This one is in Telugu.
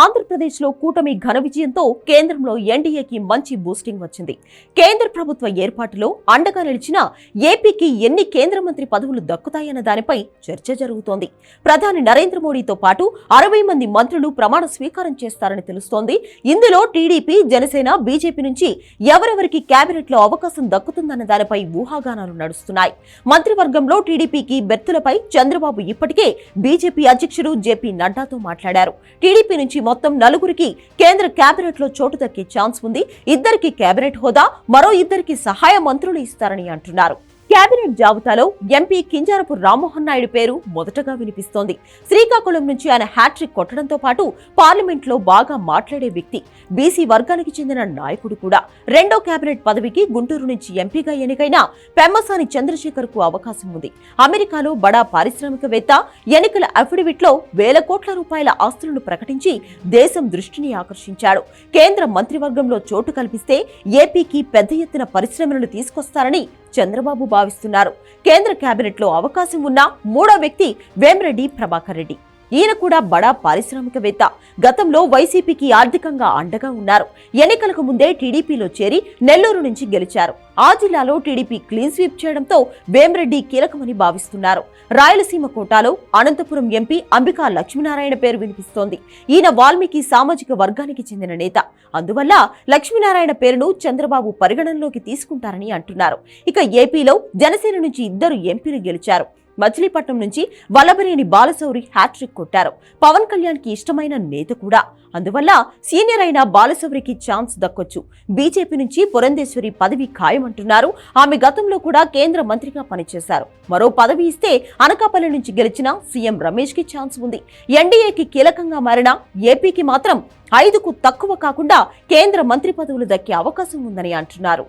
ఆంధ్రప్రదేశ్లో కూటమి ఘన విజయంతో కేంద్రంలో ఎన్డీఏకి మంచి బూస్టింగ్ వచ్చింది. కేంద్ర ప్రభుత్వ ఏర్పాటులో అండగా నిలిచిన ఏపీకి ఎన్ని కేంద్ర మంత్రి పదవులు దక్కుతాయన్న దానిపై చర్చ జరుగుతోంది. ప్రధాని నరేంద్ర మోడీతో పాటు అరవై మంది మంత్రులు ప్రమాణ స్వీకారం చేస్తారని తెలుస్తోంది. ఇందులో టీడీపీ జనసేన బీజేపీ నుంచి ఎవరెవరికి కేబినెట్లో అవకాశం దక్కుతుందన్న దానిపై ఊహాగానాలు నడుస్తున్నాయి. మంత్రివర్గంలో టీడీపీకి బెర్తులపై చంద్రబాబు ఇప్పటికే బీజేపీ అధ్యక్షుడు జేపీ నడ్డాతో మాట్లాడారు. టీడీపీ నుంచి మొత్తం నలుగురికి కేంద్ర కేబినెట్లో చోటు దక్కే ఛాన్స్ ఉంది. ఇద్దరికి కేబినెట్ హోదా మరో ఇద్దరికి సహాయ మంత్రులు ఇస్తారని అంటున్నారు. కేబినెట్ జాబితాలో ఎంపీ కింజారపు రామ్మోహన్ నాయుడు పేరు మొదటగా వినిపిస్తోంది. శ్రీకాకుళం నుంచి ఆయన హ్యాట్రిక్ కొట్టడంతో పాటు పార్లమెంట్లో బాగా మాట్లాడే వ్యక్తి బీసీ వర్గానికి చెందిన నాయకుడు కూడా. రెండో కేబినెట్ పదవికి గుంటూరు నుంచి ఎంపీగా ఎన్నికైన పెమ్మసాని చంద్రశేఖర్కు అవకాశం ఉంది. అమెరికాలో బడా పారిశ్రామికవేత్త ఎన్నికల అఫిడవిట్లో వేల కోట్ల రూపాయల ఆస్తులను ప్రకటించి దేశం దృష్టిని ఆకర్షించాడు. కేంద్ర మంత్రివర్గంలో చోటు కల్పిస్తే ఏపీకి పెద్ద ఎత్తున పరిశ్రమలను తీసుకొస్తారని చంద్రబాబు భావిస్తున్నారు. కేంద్ర కేబినెట్లో అవకాశం ఉన్న మూడో వ్యక్తి వేమిరెడ్డి ప్రభాకర్ రెడ్డి. ఈయన కూడా బడా పారిశ్రామికవేత్త. గతంలో వైసీపీకి ఆర్థికంగా అండగా ఉన్నారు. ఎన్నికలకు ముందే టీడీపీలో చేరి నెల్లూరు నుంచి గెలిచారు. ఆ జిల్లాలో టీడీపీ క్లీన్ స్వీప్ చేయడంతో వేమరెడ్డి కీలకమని భావిస్తున్నారు. రాయలసీమ కోటాలో అనంతపురం ఎంపీ అంబికా లక్ష్మీనారాయణ పేరు వినిపిస్తోంది. ఈయన వాల్మీకి సామాజిక వర్గానికి చెందిన నేత. అందువల్ల లక్ష్మీనారాయణ పేరును చంద్రబాబు పరిగణనలోకి తీసుకుంటారని అంటున్నారు. ఇక ఏపీలో జనసేన నుంచి ఇద్దరు ఎంపీలు గెలిచారు. మచిలీపట్నం నుంచి వల్లభనేని బాలశౌరి హ్యాట్రిక్ కొట్టారు. పవన్ కళ్యాణ్కి ఇష్టమైన నేత కూడా. అందువల్ల సీనియర్ అయిన బాలశౌరికి ఛాన్స్ దక్కొచ్చు. బీజేపీ నుంచి పురంధేశ్వరి పదవి ఖాయమంటున్నారు. ఆమె గతంలో కూడా కేంద్ర మంత్రిగా పనిచేశారు. మరో పదవి ఇస్తే అనకాపల్లి నుంచి గెలిచిన సీఎం రమేష్కి ఛాన్స్ ఉంది. ఎన్డీఏకి కీలకంగా మారిన ఏపీకి మాత్రం ఐదుకు తక్కువ కాకుండా కేంద్ర మంత్రి పదవులు దక్కే అవకాశం ఉందని అంటున్నారు.